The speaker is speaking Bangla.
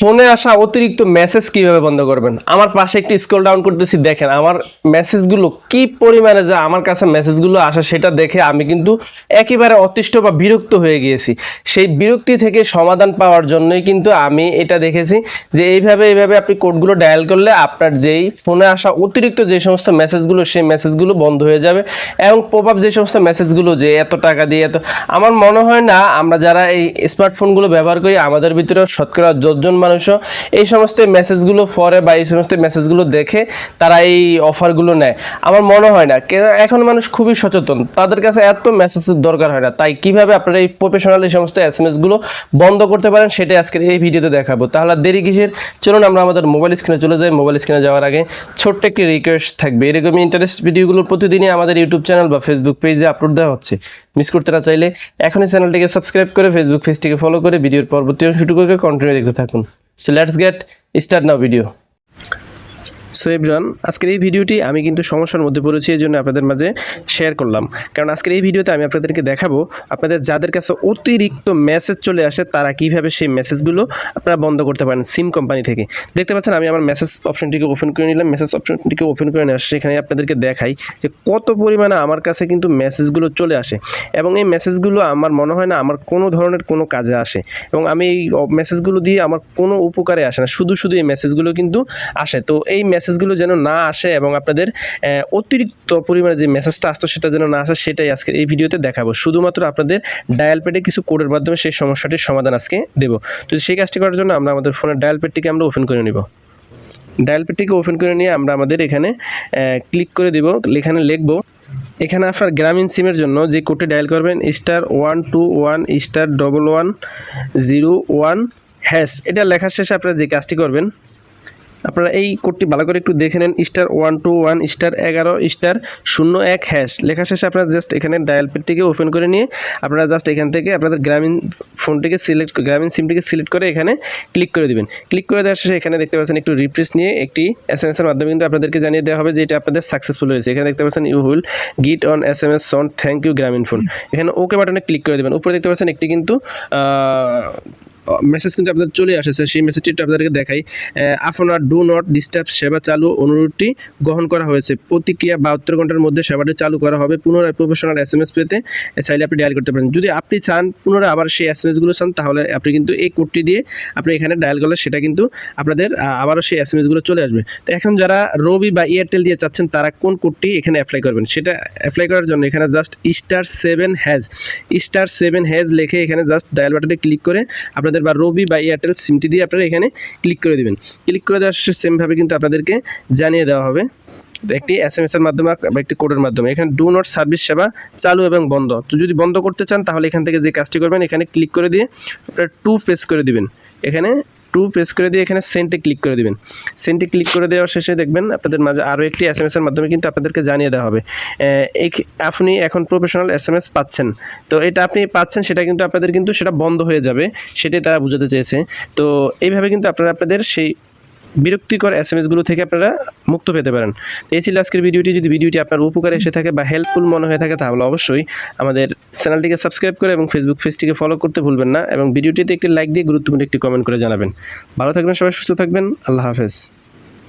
ফোনে আসা অতিরিক্ত মেসেজ কীভাবে বন্ধ করবেন? আমার পাশে একটু স্ক্রল ডাউন করতেছি, দেখেন আমার মেসেজগুলো কি পরিমাণে যা আমার কাছে মেসেজগুলো আসে সেটা দেখে আমি কিন্তু একেবারে অতিষ্ঠ বা বিরক্ত হয়ে গিয়েছি। সেই বিরক্তি থেকে সমাধান পাওয়ার জন্যই কিন্তু আমি এটা দেখেছি যে এইভাবে এইভাবে আপনি কোডগুলো ডায়াল করলে আপনার যেই ফোনে আসা অতিরিক্ত যে সমস্ত মেসেজগুলো সেই মেসেজগুলো বন্ধ হয়ে যাবে এবং প্রভাব যে সমস্ত মেসেজগুলো যে এত টাকা দিয়ে এত, আমার মনে হয় না আমরা যারা এই স্মার্টফোনগুলো ব্যবহার করি, আমাদের ভিতরে শতকরা দশজন মানুষও এই সমস্ত মেসেজগুলো পরে বা এই সমস্ত মেসেজগুলো দেখে তারা এই অফারগুলো নেয়। আমার মনে হয় না এখন মানুষ খুবই সচেতন। তাদের কাছে এত মেসেজের দরকার হয় না। তাই কীভাবে আপনারা এই প্রফেশনাল এই সমস্ত এস এম এসগুলো বন্ধ করতে পারেন, সেটাই আজকের এই ভিডিওতে দেখাবো। তাহলে দেরি কিসের? চলুন আমরা আমাদের মোবাইল স্ক্রিনে চলে যাই। মোবাইল স্ক্রিনে যাওয়ার আগে ছোট্ট একটি রিকোয়েস্ট থাকবে। এরকমই ইন্টারেস্ট ভিডিওগুলো প্রতিদিনই আমাদের ইউটিউব চ্যানেল বা ফেসবুক পেজে আপলোড দেওয়া হচ্ছে। মিস করতে না চাইলে এখনই চ্যানেলটিকে সাবস্ক্রাইব করে ফেসবুক পেজটিকে ফলো করে ভিডিওর পরবর্তী অংশটুকুকে কন্টিনিউ দেখতে থাকুন। So let's get start now video so everyone আজকের এই ভিডিওটি আমি কিন্তু সমস্যার মধ্যে পড়েছি, এই জন্য আপনাদের মাঝে শেয়ার করলাম। কারণ আজকের এই ভিডিওতে আমি আপনাদেরকে দেখাবো, আপনাদের যাদের কাছে অতিরিক্ত মেসেজ চলে আসে, তারা কীভাবে সেই মেসেজগুলো আপনারা বন্ধ করতে পারেন সিম কোম্পানি থেকে। দেখতে পাচ্ছেন, আমি আমার মেসেজ অপশনটিকে ওপেন করে নিলাম। মেসেজ অপশনটিকে ওপেন করে নিয়ে সেখানে আপনাদেরকে দেখাই যে কত পরিমাণে আমার কাছে কিন্তু মেসেজগুলো চলে আসে। এবং এই মেসেজগুলো আমার মনে হয় না আমার কোনো ধরনের কোনো কাজে আসে। এবং আমি এই মেসেজগুলো দিয়ে আমার কোনো উপকারে আসে না। শুধু শুধু এই মেসেজগুলো কিন্তু আসে। তো এই মেসেজগুলো যেন না আসে এবং আপনাদের অতিরিক্ত পরিমাণে যে মেসেজটা আসতো সেটা যেন না আসে, সেটাই আজকে এই ভিডিওতে দেখাবো। শুধুমাত্র আপনাদের ডায়াল প্যাডে কিছু কোডের মাধ্যমে সেই সমস্যাটির সমাধান আজকে দেবো। তো সেই কাজটি করার জন্য আমরা আমাদের ফোনের ডায়াল প্যাডটিকে আমরা ওপেন করে নিব। ডায়াল প্যাডটিকে ওপেন করে নিয়ে আমরা আমাদের এখানে ক্লিক করে দিব। এখানে লিখব, এখানে আপনার গ্রামীণ সিমের জন্য যে কোডটি ডায়াল করবেন star one two one star double one zero one hash এটা লেখার শেষে আপনারা যে কাজটি করবেন আপনারা এই কোডটি ভালো করে একটু দেখে নেন star one two one star এগারো স্টার শূন্য এক হ্যাশ লেখা শেষে আপনারা জাস্ট এখানে ডায়াল প্যাডটিকে ওপেন করে নিয়ে আপনারা জাস্ট এখান থেকে আপনাদের গ্রামীণ ফোনটিকে সিলেক্ট গ্রামীণ সিমটিকে সিলেক্ট করে এখানে ক্লিক করে দিবেন। ক্লিক করে দেওয়ার শেষে এখানে দেখতে পাচ্ছেন একটু রিপ্রেস নিয়ে একটি এস এম এসের মাধ্যমে কিন্তু আপনাদেরকে জানিয়ে দেওয়া হবে যে এটা আপনাদের সাকসেসফুল হয়েছে। এখানে দেখতে পাচ্ছেন you will get on S M S soon thank you Grameen phone এখানে ওকে বাটনে ক্লিক করে দেবেন। উপরে দেখতে পাচ্ছেন একটি কিন্তু মেসেজ কিন্তু আপনাদের চলে আসেছে। সেই মেসেজটি একটু আপনাদেরকে দেখাই। আপনার ডু নট ডিস্টার্ব সেবা চালু অনুরোধটি গ্রহণ করা হয়েছে। প্রতিক্রিয়া বাহাত্তর ঘণ্টার মধ্যে সেবাটি চালু করা হবে। পুনরায় প্রফেশনাল এস এম এস পেতে চাইলে আপনি ডায়াল করতে পারেন। যদি আপনি চান পুনরায় আবার সেই এস এম এসগুলো চান, তাহলে আপনি কিন্তু এই কোডটি দিয়ে আপনি এখানে ডায়াল করলে সেটা কিন্তু আপনাদের আবারও সেই এস এম এসগুলো চলে আসবে। তো এখন যারা রবি বা এয়ারটেল দিয়ে চাচ্ছেন, তারা কোন কোডটি এখানে অ্যাপ্লাই করবেন? সেটা অ্যাপ্লাই করার জন্য এখানে just star seven hash star seven hash লিখে এখানে জাস্ট ডায়াল বাটনে ক্লিক করে আপনাদের বা রবি বা এয়ারটেল সিমটি দিয়ে আপনারা এখানে ক্লিক করে দেবেন। ক্লিক করে দেওয়ার সেমভাবে কিন্তু আপনাদেরকে জানিয়ে দেওয়া হবে। তো একটি এস এম এস এর মাধ্যমে বা একটি কোডের মাধ্যমে। এখানে ডু নট সার্ভিস সেবা চালু এবং বন্ধ। তো যদি বন্ধ করতে চান তাহলে এখান থেকে যে কাজটি করবেন, এখানে ক্লিক করে দিয়ে আপনারা টু প্রেস করে দিবেন। এখানে টু প্রেস করে দিয়ে এখানে সেন্টে ক্লিক করে দিবেন। সেন্টে ক্লিক করে দেওয়ার শেষে দেখবেন আপনাদের মাঝে আরও একটি এস এম এসের মাধ্যমে কিন্তু আপনাদেরকে জানিয়ে দেওয়া হবে। আপনি এখন প্রফেশনাল এস এম এস পাচ্ছেন। তো এটা আপনি পাচ্ছেন, সেটা কিন্তু আপনাদের কিন্তু সেটা বন্ধ হয়ে যাবে, সেটাই তারা বুঝাতে চেয়েছে। তো এইভাবে কিন্তু আপনারা আপনাদের সেই বিরক্তিকর এস এম এসগুলো থেকে আপনারা মুক্ত পেতে পারেন। তো এই ছিল আজকের ভিডিওটি। যদি ভিডিওটি আপনার উপকারে এসে থাকে বা হেল্পফুল মনে হয়ে থাকে, তাহলে অবশ্যই আমাদের চ্যানেলটিকে সাবস্ক্রাইব করে এবং ফেসবুক পেজটিকে ফলো করতে ভুলবেন না এবং ভিডিওটিতে একটি লাইক দিয়ে গুরুত্বপূর্ণ একটি কমেন্ট করে জানাবেন। ভালো থাকবেন সবাই, সুস্থ থাকবেন। আল্লাহ হাফেজ।